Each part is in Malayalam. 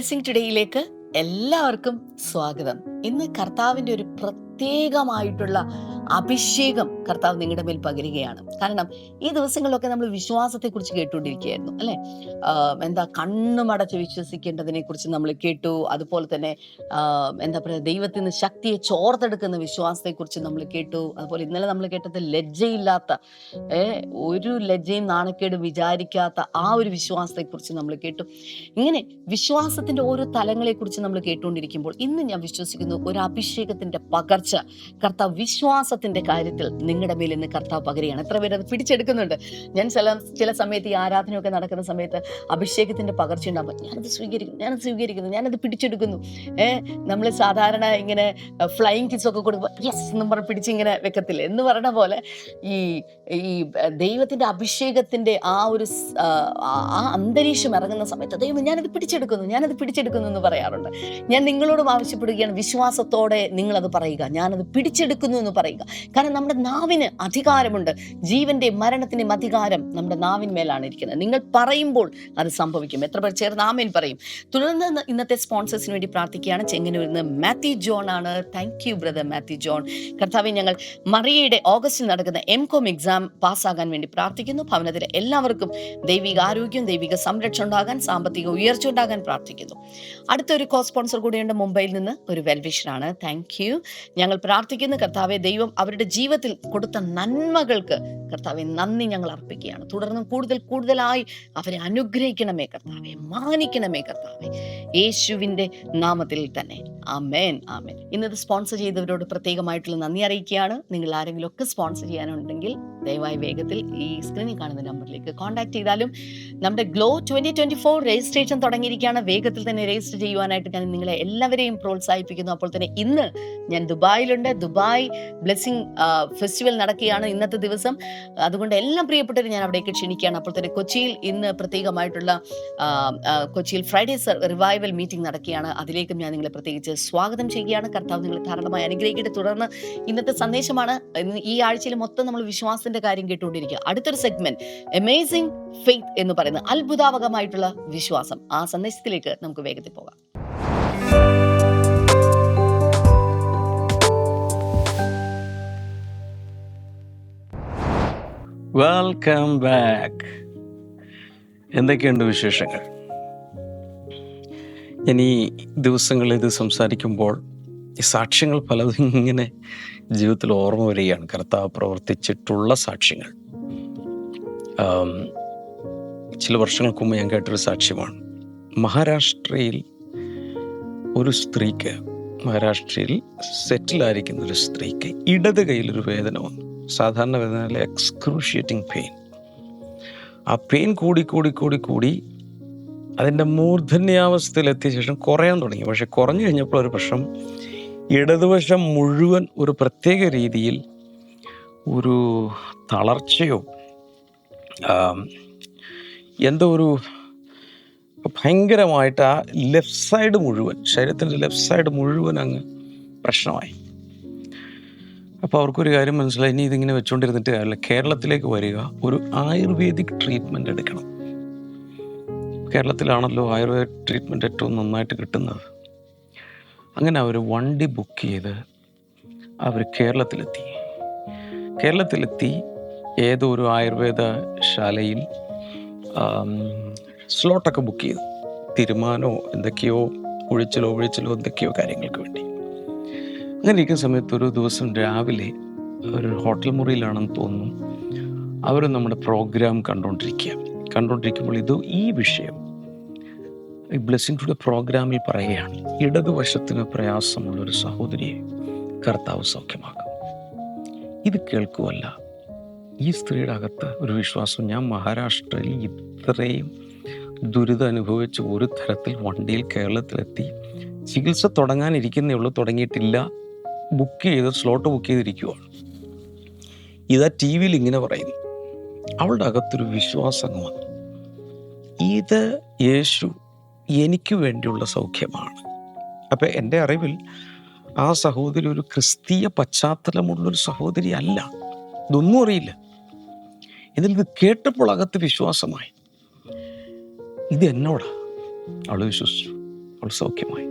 ബ്ലെസ്സിങ് ടുഡേയിലേക്ക് എല്ലാവർക്കും സ്വാഗതം. ഇന്ന് കർത്താവിന്റെ ഒരു പ്രത്യേകമായിട്ടുള്ള അഭിഷേകം കർത്താവ് നിങ്ങളുടെ മേൽ പകരുകയാണ്. കാരണം ഈ ദിവസങ്ങളിലൊക്കെ നമ്മൾ വിശ്വാസത്തെ കുറിച്ച് കേട്ടുകൊണ്ടിരിക്കുകയായിരുന്നു അല്ലെ? എന്താ കണ്ണുമടച്ച് വിശ്വസിക്കേണ്ടതിനെ കുറിച്ച് നമ്മൾ കേട്ടു. അതുപോലെ തന്നെ എന്താ പറയുക ദൈവത്തിൽ നിന്ന് ശക്തിയെ ചോർത്തെടുക്കുന്ന വിശ്വാസത്തെ കുറിച്ച് നമ്മൾ കേട്ടു. അതുപോലെ ഇന്നലെ നമ്മൾ കേട്ടത് ലജ്ജയില്ലാത്ത ഒരു ലജ്ജയും നാണക്കേടും വിചാരിക്കാത്ത ആ ഒരു വിശ്വാസത്തെ കുറിച്ച് നമ്മൾ കേട്ടു. ഇങ്ങനെ വിശ്വാസത്തിന്റെ ഓരോ തലങ്ങളെ കുറിച്ച് നമ്മൾ കേട്ടുകൊണ്ടിരിക്കുമ്പോൾ ഇന്ന് ഞാൻ വിശ്വസിക്കുന്നു ഒരു അഭിഷേകത്തിന്റെ പകർച്ച കർത്താവ് വിശ്വാസത്തിന്റെ കാര്യത്തിൽ നിങ്ങളുടെ മേൽ ഇന്ന് കർത്താവ് പകരുകയാണ്. എത്ര പേര് അത് പിടിച്ചെടുക്കുന്നുണ്ട്. ഞാൻ ചില ചില സമയത്ത് ഈ ആരാധനയൊക്കെ നടക്കുന്ന സമയത്ത് അഭിഷേകത്തിന്റെ പകർച്ച ഉണ്ടാകുമ്പോൾ ഞാനത് സ്വീകരിക്കുന്നു ഞാനത് സ്വീകരിക്കുന്നു ഞാനത് പിടിച്ചെടുക്കുന്നു. ഏഹ് നമ്മൾ സാധാരണ ഇങ്ങനെ ഫ്ലൈങ് കിസ് ഒക്കെ കൊടുക്കുമ്പോൾ യെസ് എന്നും പറഞ്ഞ് പിടിച്ചിങ്ങനെ വെക്കത്തില്ല? എന്ന് പറഞ്ഞ പോലെ ഈ ഈ ദൈവത്തിന്റെ അഭിഷേകത്തിന്റെ ആ ഒരു ആ അന്തരീക്ഷം ഇറങ്ങുന്ന സമയത്ത് ദൈവം ഞാനത് പിടിച്ചെടുക്കുന്നു ഞാനത് പിടിച്ചെടുക്കുന്നു എന്ന് പറയാറുണ്ട്. ഞാൻ നിങ്ങളോടും ആവശ്യപ്പെടുകയാണ്. വിശ്വാസത്തോടെ നിങ്ങളത് പറയുക. ഞാനത് പിടിച്ചെടുക്കുന്നു എന്ന് പറയുക. കാരണം നമ്മുടെ നാവിന് അധികാരമുണ്ട്. ജീവന്റെ മരണത്തിന്റെയും അധികാരം നമ്മുടെ നാവിന്മേലാണ് ഇരിക്കുന്നത്. നിങ്ങൾ പറയുമ്പോൾ അത് സംഭവിക്കും. എത്ര പേർ ചേർന്ന് ആമേൻ പറയും. തുടർന്ന് ഇന്നത്തെ സ്പോൺസേഴ്സിന് വേണ്ടി പ്രാർത്ഥിക്കുകയാണ് ചെങ്ങന്നൂരിൽ നിന്ന് മാത്യു ജോൺ ആണ്. Thank you brother Mathew John. കർത്താവ് ഞങ്ങൾ മറിയയുടെ ഓഗസ്റ്റിൽ നടക്കുന്ന എം കോം എക്സാം പാസ്സാകാൻ വേണ്ടി പ്രാർത്ഥിക്കുന്നു. ഭവനത്തിലെ എല്ലാവർക്കും ദൈവിക ആരോഗ്യം ദൈവിക സംരക്ഷണം ഉണ്ടാകാൻ സാമ്പത്തിക ഉയർച്ച ഉണ്ടാകാൻ പ്രാർത്ഥിക്കുന്നു. അടുത്തൊരു കോ സ്പോൺസർ കൂടിയുണ്ട്. മുംബൈയിൽ നിന്ന് ഒരു വെൽവിഷനാണ്. താങ്ക് യു ഞങ്ങൾ പ്രാർത്ഥിക്കുന്നു. കർത്താവെ ദൈവം അവരുടെ ജീവിതത്തിൽ കൊടുത്ത നന്മകൾക്ക് കർത്താവെ നന്ദി ഞങ്ങൾ അർപ്പിക്കുകയാണ്. തുടർന്നും കൂടുതൽ കൂടുതലായി അവരെ അനുഗ്രഹിക്കണമേ കർത്താവെ മാനിക്കണമേ കർത്താവെ. യേശുവിന്റെ നാമത്തിൽ തന്നെ. ആമേൻ ആമേൻ. ഇന്നത് സ്പോൺസർ ചെയ്തവരോട് പ്രത്യേകമായിട്ടുള്ള നന്ദി അറിയിക്കുകയാണ്. നിങ്ങൾ ആരെങ്കിലും ഒക്കെ സ്പോൺസർ ചെയ്യാനുണ്ടെങ്കിൽ ദയവായി വേഗത്തിൽ ഈ സ്ക്രീനിൽ കാണുന്ന നമ്പറിലേക്ക് കോൺടാക്ട് ചെയ്താലും നമ്മുടെ glow twenty twenty four registration തുടങ്ങിയിരിക്കുകയാണ്. വേഗത്തിൽ തന്നെ രജിസ്റ്റർ ചെയ്യുവാനായിട്ട് ഞാൻ നിങ്ങളെ എല്ലാവരെയും പ്രോത്സാഹിപ്പിക്കുന്നു. അപ്പോൾ തന്നെ ഇന്ന് ഞാൻ ദുബായിലുണ്ട്. ദുബായ് ബ്ലെസ്സിങ് ഫെസ്റ്റിവൽ നടക്കുകയാണ് ഇന്നത്തെ ദിവസം. അതുകൊണ്ട് എല്ലാം പ്രിയപ്പെട്ടവർ ഞാൻ അവിടേക്ക് ക്ഷണിക്കുകയാണ്. അപ്പോൾ തന്നെ കൊച്ചിയിൽ ഇന്ന് പ്രത്യേകമായിട്ടുള്ള കൊച്ചിയിൽ ഫ്രൈഡേ റിവൈവൽ മീറ്റിംഗ് നടക്കുകയാണ്. അതിലേക്കും ഞാൻ നിങ്ങളെ പ്രത്യേകിച്ച് സ്വാഗതം ചെയ്യുകയാണ്. കർത്താവ് നിങ്ങളെ ധാരാളമായി അനുഗ്രഹിക്കട്ടെ. തുടർന്ന് ഇന്നത്തെ സന്ദേശമാണ് ഈ ആഴ്ചയിൽ മൊത്തം നമ്മൾ വിശ്വാസത്തിന്റെ കാര്യം കേട്ടുകൊണ്ടിരിക്കുക. അടുത്തൊരു സെഗ്മെന്റ് അമേസിംഗ് ഫെയ്ത്ത് എന്ന് പറയുന്നത് അത്ഭുതാവകമായിട്ടുള്ള വിശ്വാസം. ആ സന്ദേശത്തിലേക്ക് നമുക്ക് വേഗത്തിൽ പോകാം. വെൽക്കം ബാക്ക് എന്തൊക്കെയുണ്ട് വിശേഷങ്ങൾ? ഞാൻ ഈ ദിവസങ്ങളിൽ ഇത് സംസാരിക്കുമ്പോൾ ഈ സാക്ഷ്യങ്ങൾ പലതും ഇങ്ങനെ ജീവിതത്തിൽ ഓർമ്മ വരികയാണ്. കർത്താവ് പ്രവർത്തിച്ചിട്ടുള്ള സാക്ഷ്യങ്ങൾ. ചില വർഷങ്ങൾക്ക് മുമ്പ് ഞാൻ കേട്ടൊരു സാക്ഷ്യമാണ്. മഹാരാഷ്ട്രയിൽ ഒരു സ്ത്രീക്ക് മഹാരാഷ്ട്രയിൽ സെറ്റിലായിരിക്കുന്ന ഒരു സ്ത്രീക്ക് ഇടത് കയ്യിലൊരു വേദന വന്നു. സാധാരണ വേദനയിലെ എക്സ്ക്രൂഷിയേറ്റിംഗ് പെയിൻ ആ പെയിൻ കൂടി കൂടി കൂടി കൂടി അതിന്റെ മൂർധന്യാവസ്ഥയിലെത്തിയ ശേഷം കുറയാൻ തുടങ്ങി. പക്ഷെ കുറഞ്ഞു കഴിഞ്ഞപ്പോൾ ഒരു പ്രശ്നം ഇടതുവശം മുഴുവൻ ഒരു പ്രത്യേക രീതിയിൽ ഒരു തളർച്ചയോ എന്തോ ഒരു ഭയങ്കരമായിട്ട് ആ ലെഫ്റ്റ് സൈഡ് മുഴുവൻ ശരീരത്തിന്റെ ലെഫ്റ്റ് സൈഡ് മുഴുവൻ അങ്ങ് പ്രശ്നമായി. അപ്പോൾ അവർക്കൊരു കാര്യം മനസ്സിലായി. ഇനി ഇതിങ്ങനെ വെച്ചുകൊണ്ടിരുന്നിട്ട് കാര്യമില്ല കേരളത്തിലേക്ക് വരിക ഒരു ആയുർവേദിക് ട്രീറ്റ്മെന്റ് എടുക്കണം. കേരളത്തിലാണല്ലോ ആയുർവേദ ട്രീറ്റ്മെന്റ് ഏറ്റവും നന്നായിട്ട് കിട്ടുന്നത്. അങ്ങനെ അവർ വണ്ടി ബുക്ക് ചെയ്ത് അവർ കേരളത്തിലെത്തി. കേരളത്തിലെത്തി ഏതോ ഒരു ആയുർവേദ ശാലയിൽ സ്ലോട്ടൊക്കെ ബുക്ക് ചെയ്തു. തീരുമാനമോ എന്തൊക്കെയോ ഒഴിച്ചിലോ ഒഴിച്ചിലോ എന്തൊക്കെയോ കാര്യങ്ങൾക്ക് വേണ്ടി. അങ്ങനെ ഇരിക്കുന്ന സമയത്ത് ഒരു ദിവസം രാവിലെ ഒരു ഹോട്ടൽ മുറിയിലാണെന്ന് തോന്നുന്നു. അവർ നമ്മുടെ പ്രോഗ്രാം കണ്ടുകൊണ്ടിരിക്കുക. കണ്ടുകൊണ്ടിരിക്കുമ്പോൾ ഇത് ഈ വിഷയം. ഈ ബ്ലെസ്സിങ് ടു പ്രോഗ്രാമിൽ പറയുകയാണ് ഇടതുവശത്തിന് പ്രയാസമുള്ള ഒരു സഹോദരിയെ കർത്താവ് സൗഖ്യമാക്കും. ഇത് കേൾക്കുമല്ല ഈ സ്ത്രീയുടെ അകത്ത് ഒരു വിശ്വാസം. ഞാൻ മഹാരാഷ്ട്രയിൽ ഇത്രയും ദുരിതം അനുഭവിച്ച് ഒരു തരത്തിൽ വണ്ടിയിൽ കേരളത്തിലെത്തി ചികിത്സ തുടങ്ങാനിരിക്കുന്നേ ഉള്ളൂ തുടങ്ങിയിട്ടില്ല. ബുക്ക് ചെയ്ത് സ്ലോട്ട് ബുക്ക് ചെയ്തിരിക്കുവാണ്. ഇതാ ടി വിയിൽ ഇങ്ങനെ പറയുന്നു. അവളുടെ അകത്തൊരു വിശ്വാസം വന്നു. ഇത് യേശു എനിക്ക് വേണ്ടിയുള്ള സൗഖ്യമാണ്. അപ്പം എന്റെ അറിവിൽ ആ സഹോദരി ഒരു ക്രിസ്തീയ പശ്ചാത്തലമുള്ളൊരു സഹോദരി അല്ല. ഇതൊന്നും അറിയില്ല. എന്നാൽ ഇത് കേട്ടപ്പോൾ അകത്ത് വിശ്വാസമായി. ഇത് എന്നോടാ? അവൾ വിശ്വസിച്ചു. അവൾ സൗഖ്യമായി.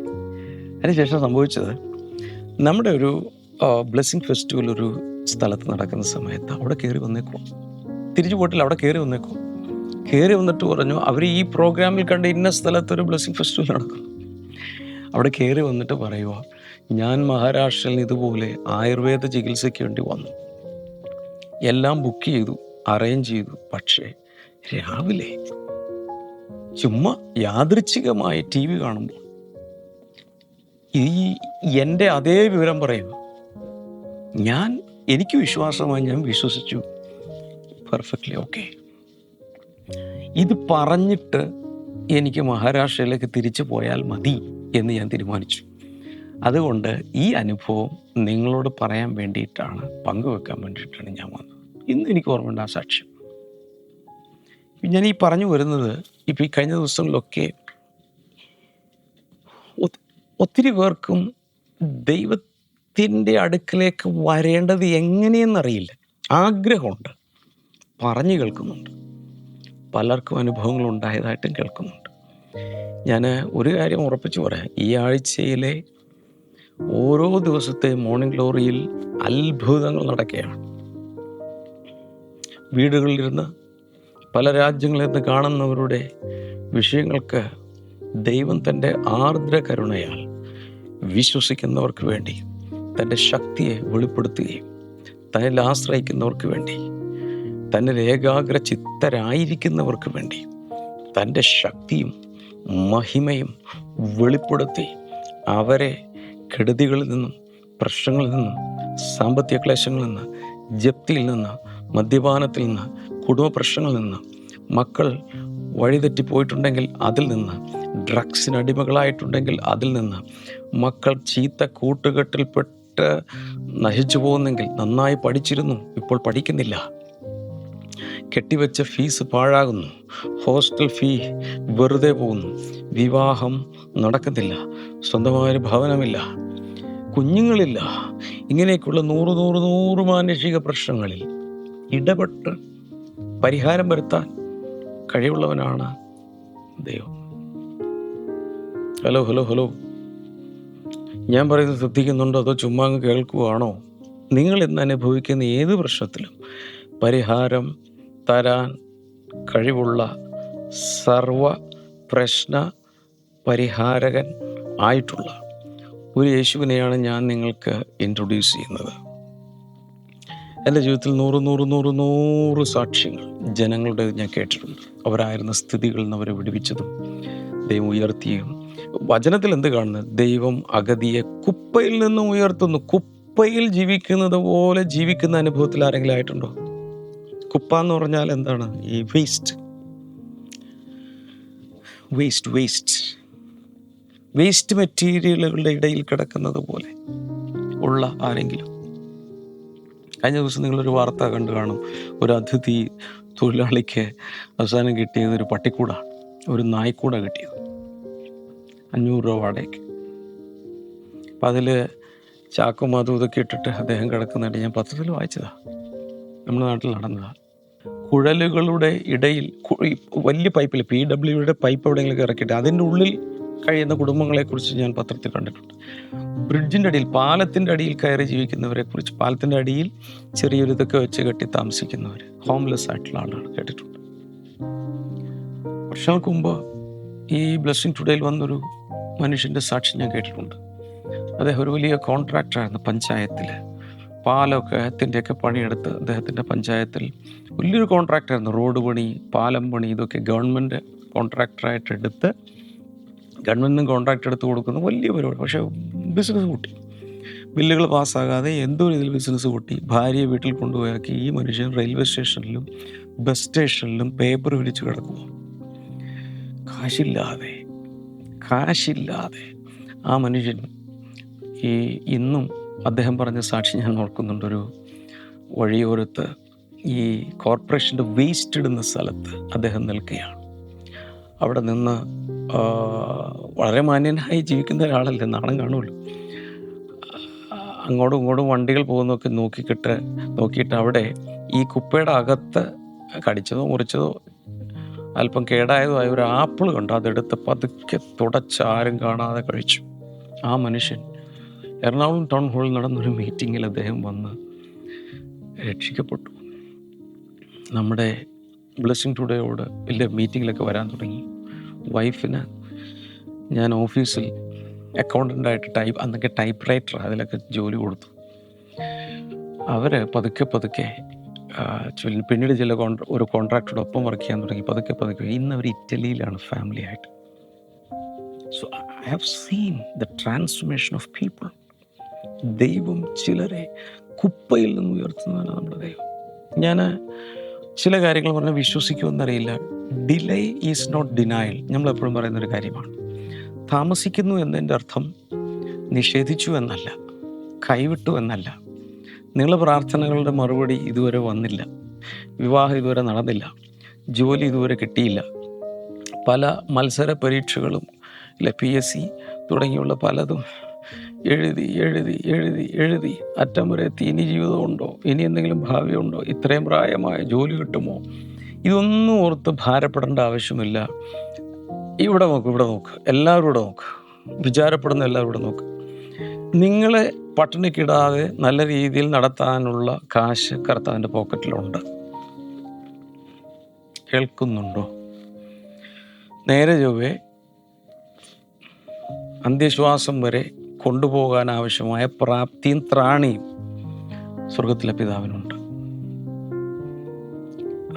അതിനുശേഷം സംഭവിച്ചത് നമ്മുടെ ഒരു ബ്ലെസ്സിങ് ഫെസ്റ്റിവൽ ഒരു സ്ഥലത്ത് നടക്കുന്ന സമയത്ത് അവിടെ കയറി വന്നേക്കും. തിരിച്ചു പോയിട്ടില്ല അവിടെ കയറി വന്നേക്കും. കയറി വന്നിട്ട് പറഞ്ഞു അവർ ഈ പ്രോഗ്രാമിൽ കണ്ട് ഇന്ന സ്ഥലത്ത് ഒരു ബ്ലെസ്സിങ് ഫെസ്റ്റിവൽ നടക്കും അവിടെ കയറി വന്നിട്ട് പറയുക ഞാൻ മഹാരാഷ്ട്രയിൽ ഇതുപോലെ ആയുർവേദ ചികിത്സയ്ക്ക് വേണ്ടി വന്നു. എല്ലാം ബുക്ക് ചെയ്തു അറേഞ്ച് ചെയ്തു. പക്ഷേ രാവിലെ ചുമ്മാ യാദൃച്ഛികമായി ടി വി കാണുമ്പോൾ ഈ എന്റെ അതേ വിവരം പറയുക. ഞാൻ എനിക്ക് വിശ്വാസമായി ഞാൻ വിശ്വസിച്ചു. പെർഫെക്റ്റ്ലി ഓക്കെ ഇത് പറഞ്ഞിട്ട് എനിക്ക് മഹാരാഷ്ട്രയിലേക്ക് തിരിച്ചു പോയാൽ മതി എന്ന് ഞാൻ തീരുമാനിച്ചു. അതുകൊണ്ട് ഈ അനുഭവം നിങ്ങളോട് പറയാൻ വേണ്ടിയിട്ടാണ് പങ്കുവെക്കാൻ വേണ്ടിയിട്ടാണ് ഞാൻ വന്നത്. ഇന്ന് എനിക്ക് ഓർമ്മയുണ്ട് ആ സാക്ഷ്യം. ഞാൻ ഈ പറഞ്ഞു വരുന്നത് ഇപ്പം ഈ കഴിഞ്ഞ ദിവസങ്ങളിലൊക്കെ ഒത്തിരി പേർക്കും ദൈവത്തിന്റെ അടുക്കലേക്ക് വരേണ്ടത് എങ്ങനെയെന്നറിയില്ല. ആഗ്രഹമുണ്ട്. പറഞ്ഞു കേൾക്കുന്നുണ്ട്. പലർക്കും അനുഭവങ്ങൾ ഉണ്ടായതായിട്ടും കേൾക്കുന്നുണ്ട്. ഞാൻ ഒരു കാര്യം ഉറപ്പിച്ചു പറയാം. ഈ ആഴ്ചയിലെ ഓരോ ദിവസത്തെ മോർണിംഗ് ഗ്ലോറിയിൽ അത്ഭുതങ്ങൾ നടക്കുകയാണ്. വീടുകളിലിരുന്ന് പല രാജ്യങ്ങളിൽ നിന്ന് കാണുന്നവരുടെ വിഷയങ്ങൾക്ക് ദൈവം തന്റെ ആർദ്ര കരുണയാൽ വിശ്വസിക്കുന്നവർക്ക് വേണ്ടി തന്റെ ശക്തിയെ വെളിപ്പെടുത്തുകയും തന്നിൽ ആശ്രയിക്കുന്നവർക്ക് വേണ്ടി തന്നിൽ ഏകാഗ്ര ചിത്തരായിരിക്കുന്നവർക്ക് വേണ്ടി തന്റെ ശക്തിയും മഹിമയും വെളിപ്പെടുത്തി അവരെ കെടുതികളിൽ നിന്നും പ്രശ്നങ്ങളിൽ നിന്നും സാമ്പത്തിക ക്ലേശങ്ങളിൽ നിന്ന് ജപ്തിയിൽ നിന്ന് മദ്യപാനത്തിൽ നിന്ന് കുടുംബ പ്രശ്നങ്ങളിൽ നിന്ന് മക്കൾ വഴിതെറ്റിപ്പോയിട്ടുണ്ടെങ്കിൽ അതിൽ നിന്ന് ഡ്രഗ്സിന് അടിമകളായിട്ടുണ്ടെങ്കിൽ അതിൽ നിന്ന് മക്കൾ ചീത്ത കൂട്ടുകെട്ടിൽപ്പെട്ട് നശിച്ചു പോകുന്നെങ്കിൽ നന്നായി പഠിച്ചിരുന്നു. ഇപ്പോൾ പഠിക്കുന്നില്ല. കെട്ടിവെച്ച ഫീസ് പാഴാകുന്നു. ഹോസ്റ്റൽ ഫീ വെറുതെ പോകുന്നു. വിവാഹം നടക്കുന്നില്ല. സ്വന്തമായൊരു ഭവനമില്ല. കുഞ്ഞുങ്ങളില്ല. ഇങ്ങനെയൊക്കെയുള്ള നൂറ് നൂറ് നൂറ് മാനുഷിക പ്രശ്നങ്ങളിൽ ഇടപെട്ട് പരിഹാരം വരുത്താൻ കഴിവുള്ളവനാണ് ദൈവം. Hello hello hello. ഞാൻ പറയുന്നത് ശ്രദ്ധിക്കുന്നുണ്ടോ അതോ ചുമ്മാ അങ്ങ് കേൾക്കുവാണോ? നിങ്ങൾ ഇന്ന് അനുഭവിക്കുന്ന ഏത് പ്രശ്നത്തിലും പരിഹാരം തരാൻ കഴിവുള്ള സർവ പ്രശ്ന പരിഹാരകൻ ആയിട്ടുള്ള ഒരു യേശുവിനെയാണ് ഞാൻ നിങ്ങൾക്ക് ഇൻട്രൊഡ്യൂസ് ചെയ്യുന്നത്. എന്റെ ജീവിതത്തിൽ നൂറ് നൂറ് നൂറ് നൂറ് സാക്ഷ്യങ്ങൾ ജനങ്ങളുടെ ഞാൻ കേട്ടിട്ടുണ്ട്. അവരായിരുന്ന സ്ഥിതികളിൽ നിന്ന് അവരെ വിടുവിച്ചതും ദൈവം ഉയർത്തിയും വചനത്തിൽ എന്ത് കാണുന്നത്? ദൈവം അഗതിയെ കുപ്പയിൽ നിന്നും ഉയർത്തുന്നു. കുപ്പയിൽ ജീവിക്കുന്നത് പോലെ ജീവിക്കുന്ന അനുഭവത്തിൽ ആരെങ്കിലും ആയിട്ടുണ്ടോ? കുപ്പ എന്ന് പറഞ്ഞാൽ എന്താണ്? ഈ വേസ്റ്റ് വേസ്റ്റ് വേസ്റ്റ് വേസ്റ്റ് മെറ്റീരിയലുകളുടെ ഇടയിൽ കിടക്കുന്നത് പോലെ ഉള്ള ആരെങ്കിലും. കഴിഞ്ഞ ദിവസം നിങ്ങളൊരു വാർത്ത കണ്ടു കാണും. ഒരു അതിഥി തൊഴിലാളിക്ക് അവസാനം കിട്ടിയത് ഒരു പട്ടിക്കൂടാണ്. ഒരു നായ്ക്കൂട കിട്ടിയത്. അഞ്ഞൂറ് രൂപ വാടകയ്ക്ക്. അപ്പം അതിൽ ചാക്കും അതും ഇതൊക്കെ ഇട്ടിട്ട് അദ്ദേഹം കിടക്കുന്നതായിട്ട് ഞാൻ പത്രത്തിൽ വായിച്ചതാ. നമ്മുടെ നാട്ടിൽ നടന്നതാ. കുഴലുകളുടെ ഇടയിൽ വലിയ പൈപ്പിൽ പി ഡബ്ല്യുയുടെ പൈപ്പ് എവിടെയെങ്കിലും ഇറക്കിയിട്ട് അതിന്റെ ഉള്ളിൽ കഴിയുന്ന കുടുംബങ്ങളെക്കുറിച്ച് ഞാൻ പത്രത്തിൽ കണ്ടിട്ടുണ്ട്. ബ്രിഡ്ജിന്റെ അടിയിൽ പാലത്തിന്റെ അടിയിൽ കയറി ജീവിക്കുന്നവരെക്കുറിച്ച് പാലത്തിന്റെ അടിയിൽ ചെറിയൊരു ഇതൊക്കെ വെച്ച് കെട്ടി താമസിക്കുന്നവർ ഹോംലെസ് ആയിട്ടുള്ള ആളാണ് കേട്ടിട്ടുണ്ട്. വർഷങ്ങൾക്ക് മുമ്പ് ഈ ബ്ലെസ്സിങ് ടുഡേയിൽ വന്നൊരു മനുഷ്യന്റെ സാക്ഷി ഞാൻ കേട്ടിട്ടുണ്ട്. അദ്ദേഹം ഒരു വലിയ കോൺട്രാക്ടറായിരുന്നു പഞ്ചായത്തിൽ പാലമൊക്കെ അദ്ദേഹത്തിന്റെയൊക്കെ പണിയെടുത്ത് അദ്ദേഹത്തിന്റെ പഞ്ചായത്തിൽ വലിയൊരു കോൺട്രാക്റ്റായിരുന്നു റോഡ് പണി പാലം പണി ഇതൊക്കെ ഗവൺമെന്റ് കോൺട്രാക്ടറായിട്ട് എടുത്ത് ഗവൺമെന്റിനും കോൺട്രാക്ട് എടുത്ത് കൊടുക്കുന്ന. വലിയ പരിപാടി. പക്ഷേ ബിസിനസ് കൂട്ടി ബില്ലുകൾ പാസ്സാകാതെ എന്തോ രീതിയിൽ ബിസിനസ് കൂട്ടി ഭാര്യയെ വീട്ടിൽ കൊണ്ടുപോയാക്കി ഈ മനുഷ്യൻ റെയിൽവേ സ്റ്റേഷനിലും ബസ് സ്റ്റേഷനിലും പേപ്പർ വിരിച്ച് കിടക്കുക കാശില്ലാതെ കാശില്ലാതെ ആ മനുഷ്യൻ ഈ ഇന്നും അദ്ദേഹം പറഞ്ഞ സാക്ഷി ഞാൻ ഓർക്കുന്നുണ്ടൊരു വഴിയോരത്ത് ഈ കോർപ്പറേഷന്റെ വേസ്റ്റ് ഇടുന്ന സ്ഥലത്ത് അദ്ദേഹം നിൽക്കുകയാണ്. അവിടെ നിന്ന് വളരെ മാന്യനായി ജീവിക്കുന്ന ഒരാളല്ലേ നാണം കാണുമല്ലോ. അങ്ങോട്ടും ഇങ്ങോട്ടും വണ്ടികൾ പോകുന്നതൊക്കെ നോക്കിക്കിട്ട് നോക്കിയിട്ട് അവിടെ ഈ കുപ്പയുടെ അകത്ത് കടിച്ചതോ മുറിച്ചതോ അല്പം കേടായതുമായ ഒരു ആപ്പിൾ കണ്ട് അതെടുത്ത് പതുക്കെ തുടച്ച് ആരും കാണാതെ കഴിച്ചു. ആ മനുഷ്യൻ എറണാകുളം ടൗൺ ഹാളിൽ നടന്നൊരു മീറ്റിങ്ങിൽ അദ്ദേഹം വന്ന് രക്ഷിക്കപ്പെട്ടു. നമ്മുടെ ബ്ലെസ്സിങ് ടുഡേയോട് വലിയ മീറ്റിങ്ങിലൊക്കെ വരാൻ തുടങ്ങി. വൈഫിന് ഞാൻ ഓഫീസിൽ അക്കൗണ്ടന്റായിട്ട് ടൈപ്പ് അന്നൊക്കെ ടൈപ്പ് റൈറ്റർ അതിലൊക്കെ ജോലി കൊടുത്തു. അവർ പതുക്കെ പതുക്കെ പിന്നീട് ചില കോൺട്ര ഒരു കോൺട്രാക്ടറുടെ ഒപ്പം വർക്ക് ചെയ്യാൻ തുടങ്ങി. പതുക്കെ പതുക്കെ. ഇന്ന് അവർ ഇറ്റലിയിലാണ് ഫാമിലി ആയിട്ട്. So I have seen the transformation of people ദൈവം ചിലരെ കുപ്പയിൽ നിന്ന് ഉയർത്തുന്നതാണ് നമ്മുടെ ദൈവം. ഞാൻ ചില കാര്യങ്ങൾ പറഞ്ഞാൽ വിശ്വസിക്കുമെന്നറിയില്ല. ഡിലേ ഈസ് നോട്ട് ഡിനായൽ നമ്മൾ എപ്പോഴും പറയുന്ന ഒരു കാര്യമാണ്. താമസിക്കുന്നു എന്നതിന്റെ അർത്ഥം നിഷേധിച്ചു എന്നല്ല. കൈവിട്ടു എന്നല്ല. നിങ്ങളുടെ പ്രാർത്ഥനകളുടെ മറുപടി ഇതുവരെ വന്നില്ല. വിവാഹം ഇതുവരെ നടന്നില്ല. ജോലി ഇതുവരെ കിട്ടിയില്ല. പല മത്സര പരീക്ഷകളും അല്ലെ പി എസ് സി തുടങ്ങിയുള്ള പലതും എഴുതി എഴുതി എഴുതി എഴുതി അറ്റം വരെ എത്തി. ഇനി ജീവിതമുണ്ടോ ഇനി എന്തെങ്കിലും ഭാവിയുണ്ടോ ഇത്രയും പ്രായമായ ജോലി കിട്ടുമോ? ഇതൊന്നും ഓർത്ത് ഭാരപ്പെടേണ്ട ആവശ്യമില്ല. ഇവിടെ നോക്ക് ഇവിടെ നോക്ക്. എല്ലാവരും ഇവിടെ നോക്ക്. വിചാരപ്പെടുന്ന എല്ലാവരും ഇവിടെ നോക്ക്. നിങ്ങളെ പട്ടിണിക്കിടാതെ നല്ല രീതിയിൽ നടത്താനുള്ള കാശ് കർത്താവിന്റെ പോക്കറ്റിലുണ്ട്. കേൾക്കുന്നുണ്ടോ? നേരെ ചൊവ്വേ അന്ത്യശ്വാസം വരെ കൊണ്ടുപോകാൻ ആവശ്യമായ പ്രാപ്തിയും ത്രാണിയും സ്വർഗത്തിലെ പിതാവിനുണ്ട്.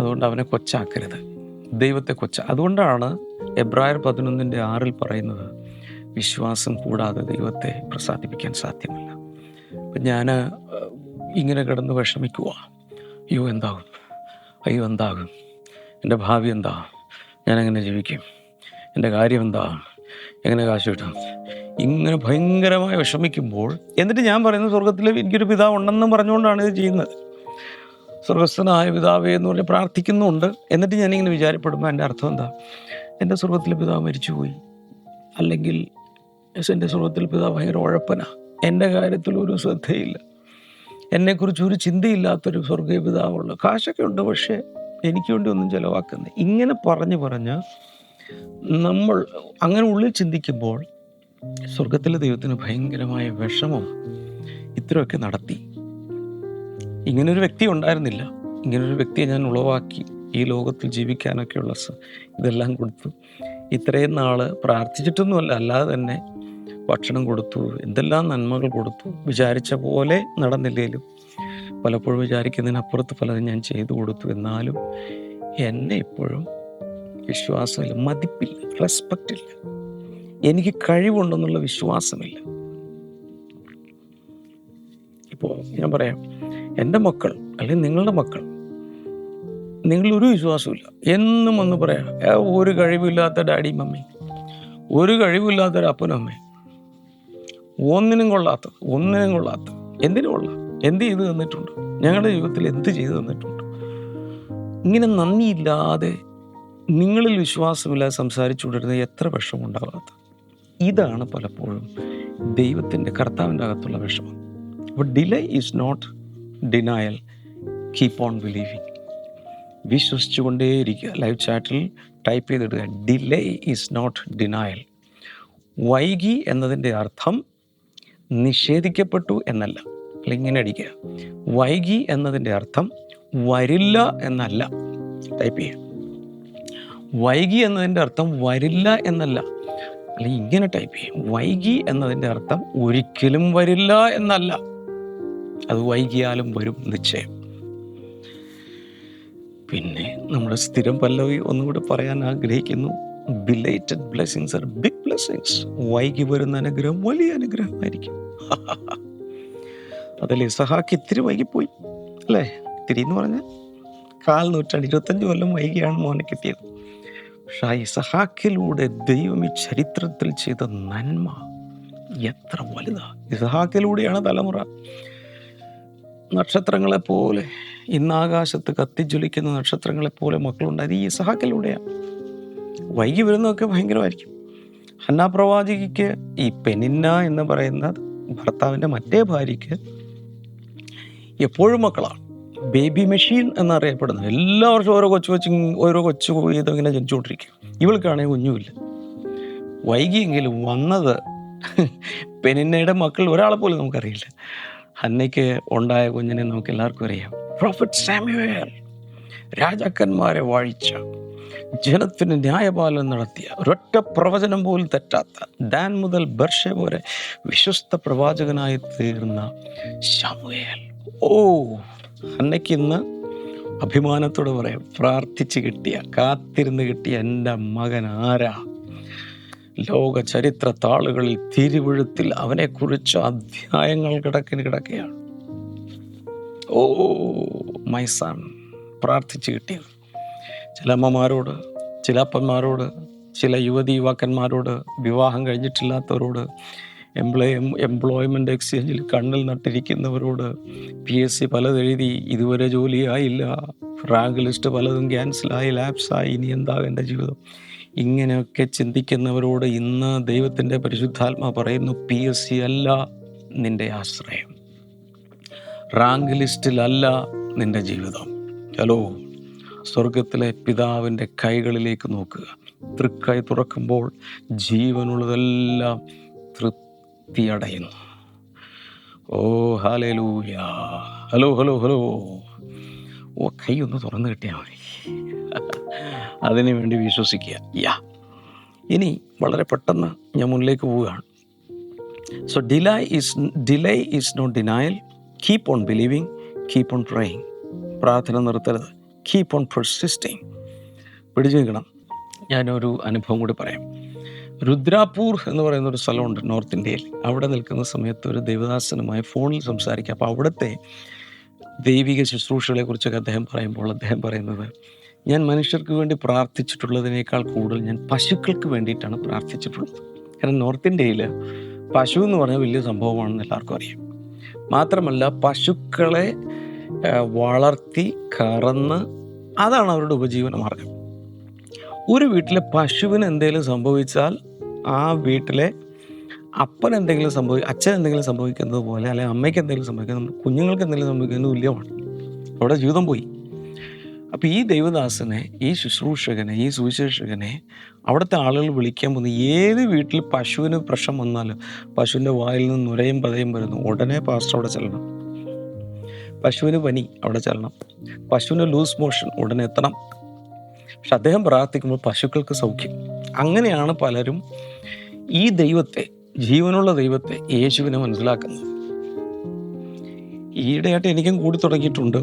അതുകൊണ്ട് അവനെ കൊച്ചാക്കരുത്. ദൈവത്തെ കൊച്ച. അതുകൊണ്ടാണ് എബ്രായർ പതിനൊന്നിന്റെ ആറിൽ പറയുന്നത് വിശ്വാസം കൂടാതെ ദൈവത്തെ പ്രസാദിപ്പിക്കാൻ സാധ്യമല്ല. അപ്പം ഞാൻ ഇങ്ങനെ കിടന്ന് വിഷമിക്കുക അയ്യോ എന്താകും? അയ്യോ എന്താകും? എന്റെ ഭാവി എന്താ? ഞാൻ എങ്ങനെ ജീവിക്കും? എന്റെ കാര്യം എന്താ? എങ്ങനെ കാശ് കിട്ടും? ഇങ്ങനെ ഭയങ്കരമായി വിഷമിക്കുമ്പോൾ എന്നിട്ട് ഞാൻ പറയുന്നത് സ്വർഗത്തിൽ എനിക്കൊരു പിതാവ് ഉണ്ടെന്നും പറഞ്ഞുകൊണ്ടാണ് ഇത് ചെയ്യുന്നത്. സ്വർഗസ്ഥനായ പിതാവേ എന്ന് പറഞ്ഞ് പ്രാർത്ഥിക്കുന്നുണ്ട്. എന്നിട്ട് ഞാനിങ്ങനെ വിചാരപ്പെടുമ്പോൾ എന്റെ അർത്ഥം എന്താ? എന്റെ സ്വർഗത്തിലെ പിതാവ് മരിച്ചുപോയി. അല്ലെങ്കിൽ എന്റെ സ്വർഗത്തിലെ പിതാവ് ഭയങ്കര ഉഴപ്പനാണ് എന്റെ കാര്യത്തിൽ ഒരു ശ്രദ്ധയില്ല. എന്നെക്കുറിച്ച് ഒരു ചിന്തയില്ലാത്തൊരു സ്വർഗീയ പിതാവുള്ള കാശൊക്കെ ഉണ്ട് പക്ഷേ എനിക്ക് വേണ്ടി ഒന്നും ചിലവാക്കുന്നത് ഇങ്ങനെ പറഞ്ഞു പറഞ്ഞ് നമ്മൾ അങ്ങനെ ഉള്ളിൽ ചിന്തിക്കുമ്പോൾ സ്വർഗത്തിലെ ദൈവത്തിന് ഭയങ്കരമായ വിഷമം ഇത്രയൊക്കെ നടത്തി. ഇങ്ങനൊരു വ്യക്തി ഉണ്ടായിരുന്നില്ല. ഇങ്ങനൊരു വ്യക്തിയെ ഞാൻ ഉളവാക്കി ഈ ലോകത്തിൽ ജീവിക്കാനൊക്കെയുള്ള ഇതെല്ലാം കൊടുത്തു. ഇത്രയും നാൾ പ്രാർത്ഥിച്ചിട്ടൊന്നുമല്ല അല്ലാതെ തന്നെ ഭക്ഷണം കൊടുത്തു എന്തെല്ലാം നന്മകൾ കൊടുത്തു വിചാരിച്ച പോലെ നടന്നില്ലേലും. പലപ്പോഴും വിചാരിക്കുന്നതിനപ്പുറത്ത് പലതും ഞാൻ ചെയ്തു കൊടുത്തു. എന്നാലും എന്നെ ഇപ്പോഴും വിശ്വാസമില്ല മതിപ്പില്ല റെസ്പെക്റ്റ് ഇല്ല. എനിക്ക് കഴിവുണ്ടെന്നുള്ള വിശ്വാസമില്ല. ഇപ്പോൾ ഞാൻ പറയാം എന്റെ മക്കൾ അല്ലെങ്കിൽ നിങ്ങളുടെ മക്കൾ നിങ്ങളൊരു വിശ്വാസമില്ല എന്നും ഒന്ന് പറയാം ഒരു കഴിവില്ലാത്ത ഡാഡി മമ്മി. ഒരു കഴിവില്ലാത്തൊരു അപ്പനും അമ്മയും. ഒന്നിനും കൊള്ളാത്ത ഒന്നിനും കൊള്ളാത്ത. എന്തിനും കൊള്ളാം. എന്ത് ചെയ്തു തന്നിട്ടുണ്ട്? ഞങ്ങളുടെ ജീവിതത്തിൽ എന്ത് ചെയ്തു തന്നിട്ടുണ്ട്? ഇങ്ങനെ നന്ദിയില്ലാതെ നിങ്ങളിൽ വിശ്വാസമില്ലാതെ സംസാരിച്ചുകൊണ്ടിരുന്ന എത്ര വിഷമമുണ്ടാകാത്ത. ഇതാണ് പലപ്പോഴും ദൈവത്തിന്റെ കർത്താവിന്റെ അകത്തുള്ള വിഷമം. അപ്പോൾ delay is not denial keep on believing വിശ്വസിച്ചുകൊണ്ടേയിരിക്കുക. Live ചാറ്റിൽ ടൈപ്പ് ചെയ്തിടുക. ഡിലേ ഈസ് നോട്ട് ഡിനായൽ വൈകി എന്നതിന്റെ അർത്ഥം നിഷേധിക്കപ്പെട്ടു എന്നല്ല. അല്ല ഇങ്ങനെ അടിക്കുക വൈകി എന്നതിന്റെ അർത്ഥം വരില്ല എന്നല്ല. ടൈപ്പ് ചെയ്യുക. വൈകി എന്നതിന്റെ അർത്ഥം വരില്ല എന്നല്ല. അല്ലെങ്കിൽ ഇങ്ങനെ ടൈപ്പ് ചെയ്യും വൈകി എന്നതിന്റെ അർത്ഥം ഒരിക്കലും വരില്ല എന്നല്ല. അത് വൈകിയാലും വരും നിശ്ചയം. പിന്നെ നമ്മുടെ സ്ഥിരം പല്ലവി ഒന്നുകൂടെ പറയാൻ ആഗ്രഹിക്കുന്നു. Belated blessings are big blessings വൈകി വരുന്ന അനുഗ്രഹം വലിയ അനുഗ്രഹമായിരിക്കും. അതല്ലേ ഇസഹാക്ക് ഇത്തിരി വൈകിപ്പോയി അല്ലേ? ഇത്തിരി എന്ന് പറഞ്ഞാൽ കാൽ നൂറ്റാണ്ട് ഇരുപത്തഞ്ച് കൊല്ലം വൈകിയാണ് മോനെ കിട്ടിയത്. പക്ഷെ ആ ഇസഹാക്കിലൂടെ ദൈവം ഈ ചരിത്രത്തിൽ ചെയ്ത നന്മ എത്ര വലുതാ. ഇസഹാക്കിലൂടെയാണ് തലമുറ നക്ഷത്രങ്ങളെ പോലെ ഇന്ന് ആകാശത്ത് കത്തിജ്വലിക്കുന്ന നക്ഷത്രങ്ങളെ പോലെ മക്കളുണ്ടായത്. ഈ ഇസഹാക്കിലൂടെയാണ് വൈകി വരുന്നതൊക്കെ ഭയങ്കരമായിരിക്കും. ഹന്നാ പ്രവാചകിക്ക് ഈ പെനിന്ന എന്ന് പറയുന്ന ഭർത്താവിന്റെ മറ്റേ ഭാര്യയ്ക്ക് എപ്പോഴും മക്കളാണ്. ബേബി മെഷീൻ എന്നറിയപ്പെടുന്നത് എല്ലാ വർഷവും ഓരോ കൊച്ചു കൊച്ചു ഓരോ കൊച്ചു വീതം ഇങ്ങനെ ജനിച്ചുകൊണ്ടിരിക്കും. ഇവൾക്കാണെങ്കിൽ കുഞ്ഞുമില്ല. വൈകിയെങ്കിലും വന്നത് പെനിന്നയുടെ മക്കൾ ഒരാളെ പോലും നമുക്കറിയില്ല. അന്നയ്ക്ക് ഉണ്ടായ കുഞ്ഞിനെ നമുക്ക് എല്ലാവർക്കും അറിയാം. പ്രോഫിറ്റ് സാമുവേൽ രാജാക്കന്മാരെ വാഴിച്ച ജനത്തിന് ന്യായപാലനം നടത്തിയ ഒരൊറ്റ പ്രവചനം പോലും തെറ്റാത്ത ഡാൻ മുതൽ ബർഷ വരെ വിശ്വസ്ത പ്രവാചകനായി തീർന്ന ശമുയേൽ ഓ അന്നയ്ക്ക് ഇന്ന് അഭിമാനത്തോട് പറയാം. പ്രാർത്ഥിച്ചു കിട്ടിയ കാത്തിരുന്ന് കിട്ടിയ എന്റെ മകൻ ആരാ? ലോക ചരിത്ര താളുകളിൽ തിരുവഴുത്തിൽ അവനെക്കുറിച്ച് അധ്യായങ്ങൾ കിടക്കിന് കിടക്കുകയാണ് ഓ മൈ സൺ പ്രാർത്ഥിച്ച് കിട്ടിയത് ചില അമ്മമാരോട് ചില അപ്പന്മാരോട് ചില യുവതി യുവാക്കന്മാരോട് വിവാഹം കഴിഞ്ഞിട്ടില്ലാത്തവരോട് എംപ്ലോയ് എംപ്ലോയ്മെന്റ് എക്സ്ചേഞ്ചിൽ കണ്ണിൽ നട്ടിരിക്കുന്നവരോട് പി എസ് സി പലതെഴുതി ഇതുവരെ ജോലിയായില്ല. റാങ്ക് ലിസ്റ്റ് പലതും ക്യാൻസലായി ലാപ്സായി ഇനി എന്താ എന്റെ ജീവിതം? ഇങ്ങനെയൊക്കെ ചിന്തിക്കുന്നവരോട് ഇന്ന് ദൈവത്തിന്റെ പരിശുദ്ധാത്മ പറയുന്നു പി എസ് സി അല്ല നിന്റെ ആശ്രയം. റാങ്ക് ലിസ്റ്റിലല്ല നിന്റെ ജീവിതം. ഹലോ. സ്വർഗത്തിലെ പിതാവിന്റെ കൈകളിലേക്ക് നോക്കുക. തൃക്കൈ തുറക്കുമ്പോൾ ജീവനുള്ളതെല്ലാം തൃപ്തിയടയുന്നു. ഓ ഹാലൂയ ഹലോ ഹലോ ഹലോ. ഓ കൈ ഒന്ന് തുറന്നു കിട്ടിയാൽ മതി. അതിനു വേണ്ടി വിശ്വസിക്കുക. യാ. ഇനി വളരെ പെട്ടെന്ന് ഞാൻ മുന്നിലേക്ക് പോവുകയാണ്. So delay is delay is not denial keep on believing keep on praying പ്രാർത്ഥന നിർത്തരുത്. കീപ്പ് ഓൺ പെർസിസ്റ്റിങ് പിടിച്ചു നിൽക്കണം. ഞാനൊരു അനുഭവം കൂടി പറയാം. രുദ്രാപൂർ എന്ന് പറയുന്ന ഒരു സ്ഥലമുണ്ട് നോർത്ത് ഇന്ത്യയിൽ. അവിടെ നിൽക്കുന്ന സമയത്ത് ഒരു ദേവദാസനുമായി ഫോണിൽ സംസാരിക്കുക. അപ്പോൾ അവിടുത്തെ ദൈവിക ശുശ്രൂഷകളെ കുറിച്ചൊക്കെ അദ്ദേഹം പറയുമ്പോൾ അദ്ദേഹം പറയുന്നത് ഞാൻ മനുഷ്യർക്ക് വേണ്ടി പ്രാർത്ഥിച്ചിട്ടുള്ളതിനേക്കാൾ കൂടുതൽ ഞാൻ പശുക്കൾക്ക് വേണ്ടിയിട്ടാണ് പ്രാർത്ഥിച്ചിട്ടുള്ളത്. കാരണം നോർത്ത് ഇന്ത്യയിൽ പശു എന്ന് പറഞ്ഞാൽ വലിയ സംഭവമാണെന്ന് എല്ലാവർക്കും അറിയാം. മാത്രമല്ല പശുക്കളെ വളർത്തി കറന്ന് അതാണ് അവരുടെ ഉപജീവന മാർഗം. ഒരു വീട്ടിലെ പശുവിന് എന്തെങ്കിലും സംഭവിച്ചാൽ ആ വീട്ടിലെ അപ്പൻ എന്തെങ്കിലും സംഭവി അച്ഛൻ എന്തെങ്കിലും സംഭവിക്കുന്നത് പോലെ അല്ലെങ്കിൽ അമ്മയ്ക്ക് എന്തെങ്കിലും സംഭവിക്കുന്നത് കുഞ്ഞുങ്ങൾക്ക് എന്തെങ്കിലും സംഭവിക്കുന്നത് തുല്യമാണ്. അവിടെ ജീവിതം പോയി. അപ്പം ഈ ദൈവദാസനെ ഈ ശുശ്രൂഷകനെ ഈ സുവിശേഷകനെ അവിടുത്തെ ആളുകൾ വിളിക്കാൻ പോകുന്ന ഏത് വീട്ടിൽ പശുവിന് പ്രശ്നം വന്നാലും പശുവിന്റെ വായിൽ നിന്ന് നുരയും പതയും വരുന്നു. ഉടനെ പാസ്റ്റർ അവിടെ ചെല്ലണം. പശുവിന് പനി അവിടെ ചെല്ലണം. പശുവിന് ലൂസ് മോഷൻ ഉടനെ എത്തണം. പക്ഷെ അദ്ദേഹം പ്രാർത്ഥിക്കുമ്പോൾ പശുക്കൾക്ക് സൗഖ്യം. അങ്ങനെയാണ് പലരും ഈ ദൈവത്തെ ജീവനുള്ള ദൈവത്തെ യേശുവിനെ മനസ്സിലാക്കുന്നത്. ഈയിടെയായിട്ട് എനിക്കും കൂടി തുടങ്ങിയിട്ടുണ്ട്.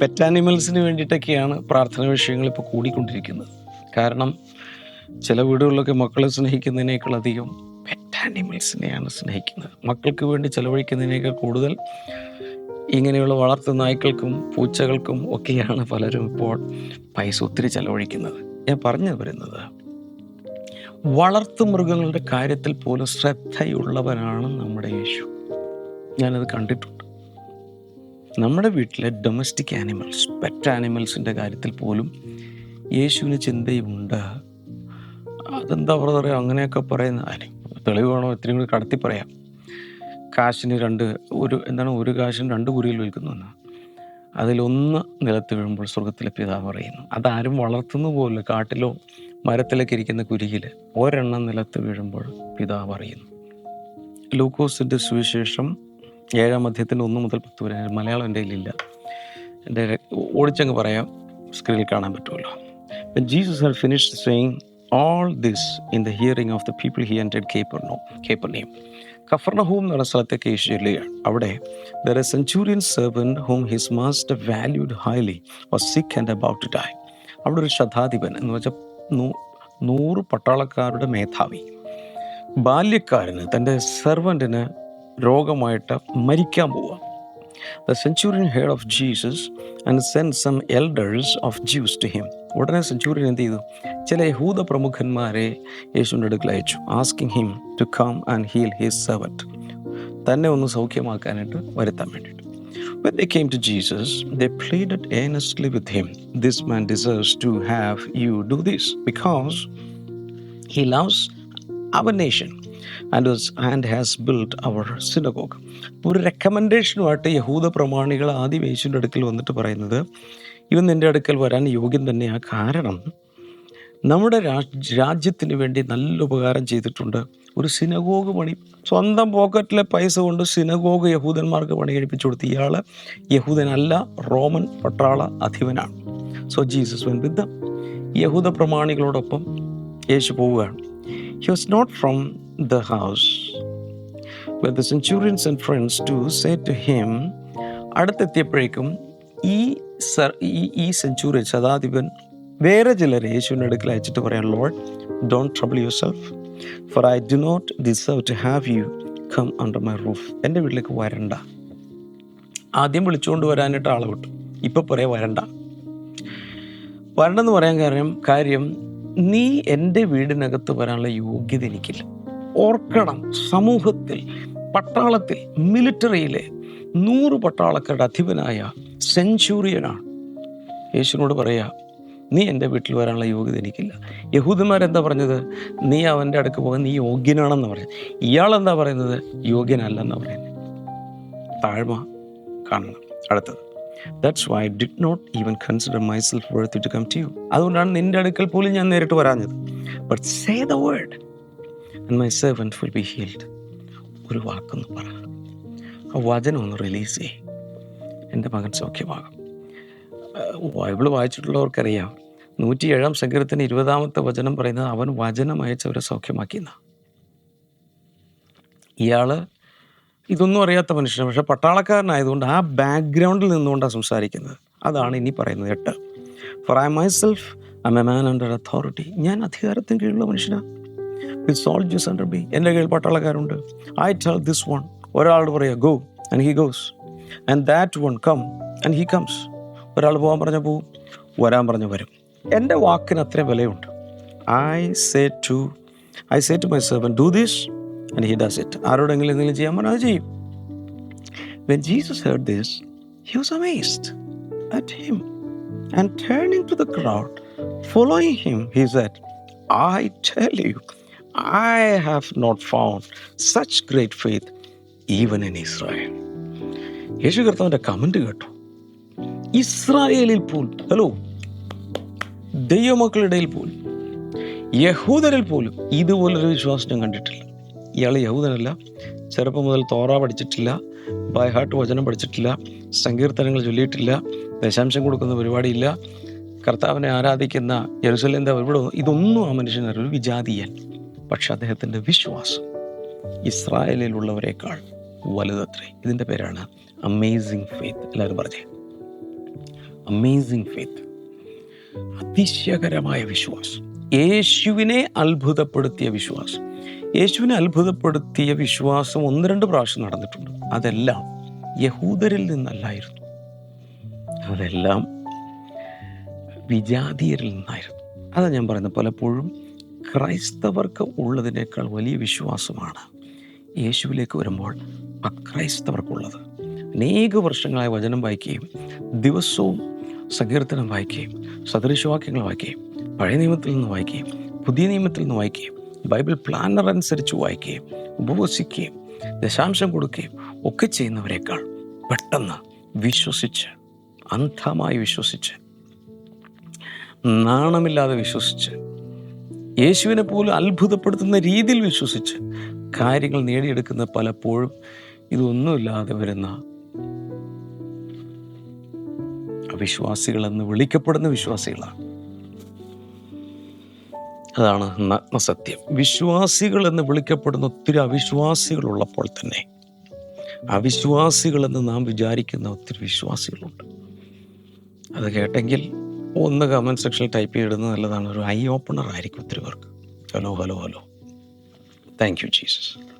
പെറ്റ് ആനിമൽസിന് വേണ്ടിയിട്ടൊക്കെയാണ് പ്രാർത്ഥന വിഷയങ്ങൾ ഇപ്പോൾ കൂടിക്കൊണ്ടിരിക്കുന്നത്. കാരണം ചില വീടുകളിലൊക്കെ മക്കളെ സ്നേഹിക്കുന്നതിനേക്കാൾ അധികം പെറ്റ് ആനിമൽസിനെയാണ് സ്നേഹിക്കുന്നത്. മക്കൾക്ക് വേണ്ടി ചിലവഴിക്കുന്നതിനേക്കാൾ കൂടുതൽ ഇങ്ങനെയുള്ള വളർത്തു നായ്ക്കൾക്കും പൂച്ചകൾക്കും ഒക്കെയാണ് പലരും ഇപ്പോൾ പൈസ ഒത്തിരി ചെലവഴിക്കുന്നത്. ഞാൻ പറഞ്ഞു വരുന്നത് വളർത്തു മൃഗങ്ങളുടെ കാര്യത്തിൽ പോലും ശ്രദ്ധയുള്ളവനാണ് നമ്മുടെ യേശു. ഞാനത് കണ്ടിട്ടുണ്ട്. നമ്മുടെ വീട്ടിലെ ഡൊമസ്റ്റിക് ആനിമൽസ് പെറ്റ് ആനിമൽസിന്റെ കാര്യത്തിൽ പോലും യേശുവിന് ചിന്തയുമുണ്ട് അതെന്താ പറയുക അങ്ങനെയൊക്കെ പറയുന്ന തെളിവ് വേണോ ഇത്രയും കൂടി കടത്തി പറയാം. കാശിന് രണ്ട് ഒരു എന്താണ് ഒരു കാശിന് രണ്ട് കുരിയിൽ വിൽക്കുന്നു എന്നാണ്. അതിലൊന്ന് നിലത്ത് വീഴുമ്പോൾ സ്വർഗത്തിലെ പിതാവ് പറയുന്നു അതാരും വളർത്തുന്ന പോലും കാട്ടിലോ മരത്തിലൊക്കെ ഇരിക്കുന്ന കുരിയിൽ ഒരെണ്ണം നിലത്ത് വീഴുമ്പോൾ പിതാവ് അറിയുന്നു. ലൂക്കോസിന്റെ സുവിശേഷം ഏഴാം മധ്യത്തിന്റെ ഒന്ന് മുതൽ പത്ത് വരെ മലയാളം എന്റെ കയ്യിലില്ല. എന്റെ ഓടിച്ചങ്ങ് പറയാം സ്ക്രീനിൽ കാണാൻ പറ്റുമല്ലോ. Jesus are finished saying all this in the hearing of the people he entered caper no Capernaum കഫർണഹൂം എന്ന് പറഞ്ഞ സ്ഥലത്തേക്ക് അവിടെ there a centurion servant whom his master valued highly was sick and about to die അവിടെ ഒരു ശതാധിപൻ എന്ന് വെച്ചാൽ നൂറ് പട്ടാളക്കാരുടെ മേധാവി. ബാല്യക്കാരന് തന്റെ സെർവന്റിന് രോഗമായിട്ട് മരിക്കാൻ പോവുക. The centurion heard of Jesus and send some elders of Jews to him ഉടനെ സെഞ്ചൂറിയൻ എന്ത് ചെയ്തു? ചില യഹൂദ പ്രമുഖന്മാരെ യേശുവിന്റെ അടുക്കൽ അയച്ചു asking him to come and heal his servant തന്നെ ഒന്ന് സൗഖ്യമാക്കാനായിട്ട് വരുത്താൻ വേണ്ടിയിട്ട്. When they came to Jesus, they pleaded earnestly with him, This man deserves to have you do this because he loves our nation and and has build our synagogue ഒരു റെക്കമെൻഡേഷനുമായിട്ട് യഹൂദ പ്രമാണികൾ ആദ്യം യേശുവിന്റെ അടുക്കൽ വന്നിട്ട് പറയുന്നത് ഇവൻ നിന്റെ അടുക്കൽ വരാൻ യോഗ്യൻ തന്നെയാണ് കാരണം നമ്മുടെ രാജ് രാജ്യത്തിന് വേണ്ടി നല്ല ഉപകാരം ചെയ്തിട്ടുണ്ട്. ഒരു സിനഗോഗ് പണി സ്വന്തം പോക്കറ്റിലെ പൈസ കൊണ്ട് സിനഗോഗ് യഹൂദന്മാർക്ക് പണി കഴിപ്പിച്ചു കൊടുത്ത് ഇയാൾ യഹൂദനല്ല റോമൻ പട്ടാള അധിപനാണ്. സോ ജീസസ് വെൻ വിത്ത് യഹൂദ പ്രമാണികളോടൊപ്പം യേശു പോവുകയാണ്. He was not from the house. When the centurions and friends to said to him, അടുത്തെത്തിയപ്പോഴേക്കും ഈ സർ ഈ ഈ സെഞ്ചുറിയൻ ശതാധിപൻ വേറെ ചിലർ യേശുവിന്റെ അടുക്കൽ അയച്ചിട്ട് പറയാൻ lord don't trouble yourself for I do not deserve to have you come under my roof എന്റെ വീട്ടിലേക്ക് വരണ്ട. ആദ്യം വിളിച്ചുകൊണ്ട് വരാനായിട്ട് ആളെ വിട്ടു. ഇപ്പം പറയാം വരണ്ട. വരണ്ടെന്ന് പറയാൻ കാരണം കാര്യം നീ എന്റെ വീടിനകത്ത് വരാനുള്ള യോഗ്യത എനിക്കില്ല. ഓർക്കണം സമൂഹത്തിൽ പട്ടാളത്തിൽ മിലിറ്ററിയിലെ നൂറ് പട്ടാളക്കാരുടെ അധിപനായ സെഞ്ചൂറിയനാണ് യേശുവിനോട് പറയാ നീ എന്റെ വീട്ടിൽ വരാനുള്ള യോഗ്യത എനിക്കില്ല. യഹൂദന്മാരെന്താ പറഞ്ഞത്? നീ അവന്റെ അടുക്ക് പോകാൻ നീ യോഗ്യനാണെന്ന് പറയുന്നത്. ഇയാളെന്താ പറയുന്നത്? യോഗ്യനല്ലെന്ന് പറയുന്നത്. താഴ്മ കാണണം. അടുത്തത്. That's why did not even consider myself worth to come to you അതുകൊണ്ടാണ് നിന്റെ അടുക്കൽ പോലും ഞാൻ നേരിട്ട് വരാഞ്ഞത്. But say the word and my servant full be healed ഒരു വാക്കൊന്ന് പറ. ആ വചനം ഒന്ന് റിലീസ് ചെയ് എന്റെ മകൻ സൗഖ്യമാകും. ബൈബിൾ വായിച്ചിട്ടുള്ളവർക്കറിയാം. നൂറ്റി ഏഴാം സങ്കീർത്തിന് ഇരുപതാമത്തെ വചനം പറയുന്നത് അവൻ വചനം അയച്ചവരെ സൗഖ്യമാക്കിയെന്നാണ് ഇയാൾ ഇതൊന്നും അറിയാത്ത മനുഷ്യനാണ് പക്ഷെ പട്ടാളക്കാരനായതുകൊണ്ട് ആ ബാക്ക്ഗ്രൗണ്ടിൽ നിന്നുകൊണ്ടാണ് സംസാരിക്കുന്നത്. അതാണ് ഇനി പറയുന്നത് എട്ട് for I myself I a man under authority ഞാൻ അധികാരത്തിന് കീഴിലുള്ള മനുഷ്യനാണ് വിത്ത് സോൾജേഴ്സ് അണ്ടർ ബി എന്റെ കീഴിൽ പട്ടാളക്കാരുണ്ട്. ഐ ടെൽ ദിസ് വൺ ഒരാളോട് പറയുക go and he goes and that one come and he comes ഒരാൾ പോകാൻ പറഞ്ഞാൽ പോവും. വരാൻ പറഞ്ഞ വരും. എന്റെ വാക്കിന് അത്രയും വിലയുണ്ട്. I say to I say to my servant do this and he does it ആരോടെങ്കിലും എന്തെങ്കിലും ചെയ്യാൻ പറഞ്ഞാൽ അത് ചെയ്യും. When Jesus heard this he was amazed at him and turning to the crowd following him he said I tell you I have not found such great faith even in Israel യേശു കർത്താവിന്റെ കമന്റ് കേട്ടു. ഇസ്രായേലിൽ പോലും ഹലോ ദൈവമക്കളുടെ പോലും യഹൂദരിൽ പോലും ഇതുപോലൊരു വിശ്വാസം ഞാൻ കണ്ടിട്ടില്ല. ഇയാൾ യഹൂദനല്ല. ചെറുപ്പം മുതൽ തോറ പഠിച്ചിട്ടില്ല. ബൈഹാർട്ട് വചനം പഠിച്ചിട്ടില്ല. സങ്കീർത്തനങ്ങൾ ചൊല്ലിയിട്ടില്ല. ദശാംശം കൊടുക്കുന്ന പരിപാടിയില്ല. കർത്താവിനെ ആരാധിക്കുന്ന യെറുസലേന്റെ ഇവിടെ ഇതൊന്നും ആ മനുഷ്യനൊരു വിജാതീയൻ. പക്ഷെ അദ്ദേഹത്തിന്റെ വിശ്വാസം ഇസ്രായേലിലുള്ളവരെക്കാൾ വലുതത്രേ. ഇതിന്റെ പേരാണ് അമേസിങ് ഫെയ്ത്ത് എല്ലാവരും പറഞ്ഞേ. അമേസിങ് ഫെയ്ത്ത് അതിശയകരമായ വിശ്വാസം. യേശുവിനെ അത്ഭുതപ്പെടുത്തിയ വിശ്വാസം. യേശുവിനെ അത്ഭുതപ്പെടുത്തിയ വിശ്വാസം ഒന്ന് രണ്ട് പ്രാവശ്യം നടന്നിട്ടുണ്ട്. അതെല്ലാം യഹൂദരിൽ നിന്നല്ലായിരുന്നു. അതെല്ലാം വിജാതീയരിൽ നിന്നായിരുന്നു. അതാ ഞാൻ പറയുന്നത്. പലപ്പോഴും ക്രൈസ്തവർക്ക് ഉള്ളതിനേക്കാൾ വലിയ വിശ്വാസമാണ് യേശുവിലേക്ക് വരുമ്പോൾ അക്രൈസ്തവർക്കുള്ളത്. അനേക വർഷങ്ങളായി വചനം വായിക്കുകയും ദിവസവും സങ്കീർത്തനം വായിക്കുകയും സദൃശവാക്യങ്ങൾ വായിക്കുകയും പഴയ നിയമത്തിൽ നിന്ന് വായിക്കുകയും പുതിയ നിയമത്തിൽ നിന്ന് വായിക്കുകയും ബൈബിൾ പ്ലാനർ അനുസരിച്ച് വായിക്കുകയും ഉപവസിക്കുകയും ദശാംശം കൊടുക്കുകയും ഒക്കെ ചെയ്യുന്നവരെക്കാൾ പെട്ടെന്ന് വിശ്വസിച്ച് അന്ധമായി വിശ്വസിച്ച് നാണമില്ലാതെ വിശ്വസിച്ച് യേശുവിനെ പോലും അത്ഭുതപ്പെടുത്തുന്ന രീതിയിൽ വിശ്വസിച്ച് കാര്യങ്ങൾ നേടിയെടുക്കുന്ന പലപ്പോഴും ഇതൊന്നുമില്ലാതെ വരുന്ന വിശ്വാസികളെന്ന് വിളിക്കപ്പെടുന്ന വിശ്വാസികളാണ്. അതാണ് നഗ്നസത്യം വിശ്വാസികൾ എന്ന് വിളിക്കപ്പെടുന്ന ഒത്തിരി അവിശ്വാസികളുള്ളപ്പോൾ തന്നെ അവിശ്വാസികളെന്ന് നാം വിചാരിക്കുന്ന ഒത്തിരി വിശ്വാസികളുണ്ട്. അത് കേട്ടെങ്കിൽ ഒന്ന് കമന്റ് സെക്ഷനിൽ ടൈപ്പ് ചെയ്തിടുന്നത് നല്ലതാണ്. ഒരു ഐ ഓപ്പണർ ആയിരിക്കും ഒത്തിരി പേർക്ക്. Hello hello hello thank you Jesus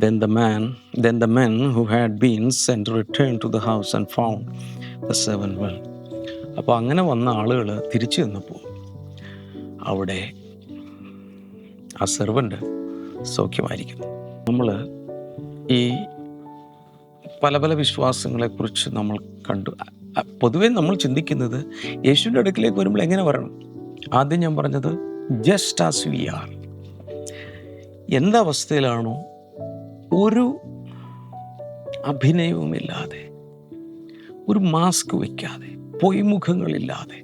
Then the man, then the men who had been sent returned to the house and found the servant well. അപ്പോൾ അങ്ങനെ വന്ന ആളുകൾ തിരിച്ചു ചെന്നപ്പോൾ അവിടെ ആ സെർവന്റ് സൗഖ്യമായിരിക്കുന്നു. നമ്മൾ ഈ പല പല വിശ്വാസങ്ങളെക്കുറിച്ച് നമ്മൾ കണ്ടു. പൊതുവെ നമ്മൾ ചിന്തിക്കുന്നത് യേശുവിന്റെ അടുക്കിലേക്ക് വരുമ്പോൾ എങ്ങനെ വരണം? ആദ്യം ഞാൻ പറഞ്ഞത് ജസ്റ്റ് ആസ് വി ആർ എന്തവസ്ഥയിലാണോ ഒരു അഭിനയവുമില്ലാതെ ഒരു മാസ്ക് വയ്ക്കാതെ പൊയ്മുഖങ്ങളില്ലാതെ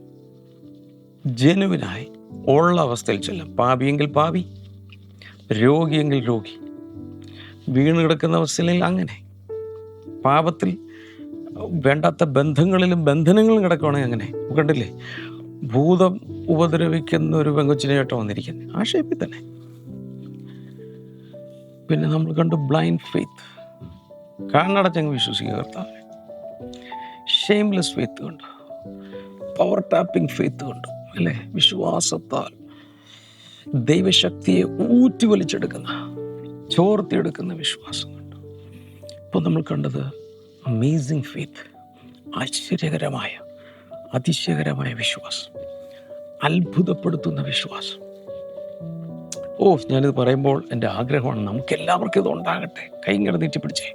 ജനുവിനായി ഉള്ള അവസ്ഥയിൽ ചെല്ലാം. പാപിയെങ്കിൽ പാപി രോഗിയെങ്കിൽ രോഗി. വീണ് കിടക്കുന്ന അവസ്ഥയിൽ അങ്ങനെ. പാപത്തിൽ വേണ്ടാത്ത ബന്ധങ്ങളിലും ബന്ധനങ്ങളും കിടക്കുകയാണെങ്കിൽ അങ്ങനെ. കണ്ടില്ലേ? ഭൂതം ഉപദ്രവിക്കുന്ന ഒരു പെങ്കൊച്ചിനെയായിട്ട് വന്നിരിക്കുന്നത്. ആ ഷേപ്പിൽ തന്നെ. പിന്നെ നമ്മൾ കണ്ടു ബ്ലൈൻഡ് ഫെയ്ത്ത്. കണ്ണടച്ചങ്ങ് വിശ്വസിക്കുക കർത്താവ്. ഷെയിംലെസ് ഫെയ്ത്ത് കണ്ടു. പവർ ടാപ്പിംഗ് ഫെയ്ത്ത് കണ്ടു. അല്ലേ വിശ്വാസത്താൽ ദൈവശക്തിയെ ഊറ്റി വലിച്ചെടുക്കുന്ന ചോർത്തിയെടുക്കുന്ന വിശ്വാസം കണ്ടു. ഇപ്പോൾ നമ്മൾ കണ്ടത് അമേസിങ് ഫെയ്ത്ത് ആശ്ചര്യകരമായ അതിശയകരമായ വിശ്വാസം അത്ഭുതപ്പെടുത്തുന്ന വിശ്വാസം. ഓ ഞാനിത് പറയുമ്പോൾ എന്റെ ആഗ്രഹമാണ് നമുക്ക് എല്ലാവർക്കും ഇത് ഉണ്ടാകട്ടെ. കൈങ്ങടെ നീട്ടി പിടിച്ചേ.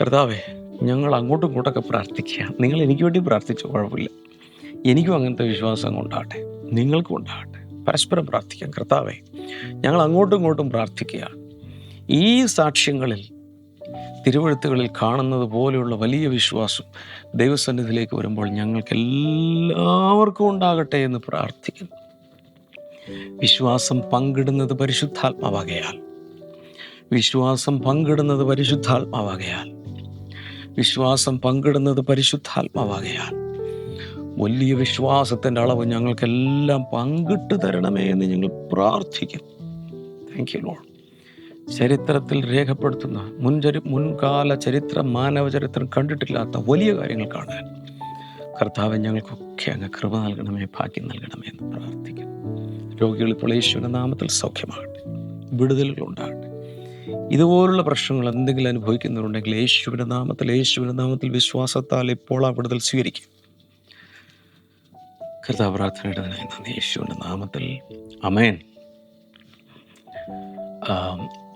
കർത്താവേ ഞങ്ങൾ അങ്ങോട്ടും ഇങ്ങോട്ടൊക്കെ പ്രാർത്ഥിക്കുക നിങ്ങൾ എനിക്ക് വേണ്ടി പ്രാർത്ഥിച്ചു? കുഴപ്പമില്ല. എനിക്കും അങ്ങനത്തെ വിശ്വാസം ഉണ്ടാകട്ടെ. നിങ്ങൾക്കും ഉണ്ടാകട്ടെ. പരസ്പരം പ്രാർത്ഥിക്കാം. കർത്താവേ ഞങ്ങൾ അങ്ങോട്ടും ഇങ്ങോട്ടും പ്രാർത്ഥിക്കുക ഈ സാക്ഷ്യങ്ങളിൽ തിരുവഴുത്തുകളിൽ കാണുന്നത് പോലെയുള്ള വലിയ വിശ്വാസം ദൈവസന്നിധിയിലേക്ക് വരുമ്പോൾ ഞങ്ങൾക്ക് എല്ലാവർക്കും ഉണ്ടാകട്ടെ എന്ന് പ്രാർത്ഥിക്കുന്നു. വിശ്വാസം പങ്കിടുന്നത് പരിശുദ്ധാത്മാവകയാൽ. വിശ്വാസം പങ്കിടുന്നത് പരിശുദ്ധാത്മാവകയാൽ. വിശ്വാസം പങ്കിടുന്നത് പരിശുദ്ധാത്മാവകയാൽ. വലിയ വിശ്വാസത്തിന്റെ അളവ് ഞങ്ങൾക്കെല്ലാം പങ്കിട്ട് തരണമേ എന്ന് ഞങ്ങൾ പ്രാർത്ഥിക്കും. താങ്ക് യു ലോഡ് ചരിത്രത്തിൽ രേഖപ്പെടുത്തുന്ന മുൻചരി മുൻകാല ചരിത്രം മാനവ ചരിത്രം കണ്ടിട്ടില്ലാത്ത വലിയ കാര്യങ്ങൾ കാണാൻ കർത്താവ് ഞങ്ങൾക്കൊക്കെ അങ്ങ് കൃപ നൽകണമേ ഭാഗ്യം നൽകണമേ എന്ന് പ്രാർത്ഥിക്കും. രോഗികൾ ഇപ്പോൾ യേശുവിന്റെ നാമത്തിൽ സൗഖ്യമാകട്ടെ വിടുതലുകൾ ഉണ്ടാകട്ടെ. ഇതുപോലുള്ള പ്രശ്നങ്ങൾ എന്തെങ്കിലും അനുഭവിക്കുന്നുണ്ടെങ്കിൽ യേശുവിന്റെ നാമത്തിൽ യേശുവിന്റെ നാമത്തിൽ വിശ്വാസത്താൽ ഇപ്പോൾ ആ വിടുതൽ സ്വീകരിക്കും. കർത്താവ് പ്രാർത്ഥനയുടെ നന്ദി. യേശുവിന്റെ നാമത്തിൽ. അമേൻ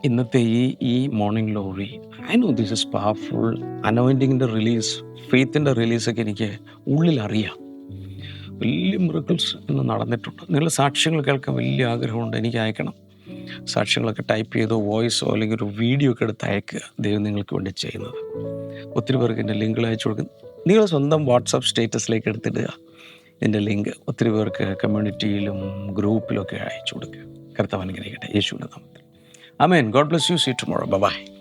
ഇന്നത്തെ ഈ ഈ morning glory I know this is powerful അനോയിന്റിങ്ങിന്റെ release ഫെയ്ത്തിന്റെ റിലീസൊക്കെ എനിക്ക് ഉള്ളിൽ അറിയാം വലിയ മിറക്കിൾസ് ഇന്ന് നടന്നിട്ടുണ്ട്. നിങ്ങളുടെ സാക്ഷ്യങ്ങൾ കേൾക്കാൻ വലിയ ആഗ്രഹമുണ്ട്. എനിക്ക് അയക്കണം. സാക്ഷ്യങ്ങളൊക്കെ ടൈപ്പ് ചെയ്തോ വോയിസോ അല്ലെങ്കിൽ ഒരു വീഡിയോ ഒക്കെ എടുത്ത് അയക്കുക. ദൈവം നിങ്ങൾക്ക് വേണ്ടി ചെയ്യുന്നത്. ഒത്തിരി പേർക്ക് എന്റെ ലിങ്കുകൾ അയച്ചു കൊടുക്കുന്നു. നിങ്ങൾ സ്വന്തം വാട്സാപ്പ് സ്റ്റേറ്റസിലേക്ക് എടുത്തിടുക. ഇതിന്റെ ലിങ്ക് ഒത്തിരി പേർക്ക് കമ്മ്യൂണിറ്റിയിലും ഗ്രൂപ്പിലൊക്കെ അയച്ചു കൊടുക്കുക. കർത്താവ് അനുഗ്രഹിക്കട്ടെ. യേശുവിന്റെ നാമത്തിൽ. Amen God bless you. See tomorrow. Bye.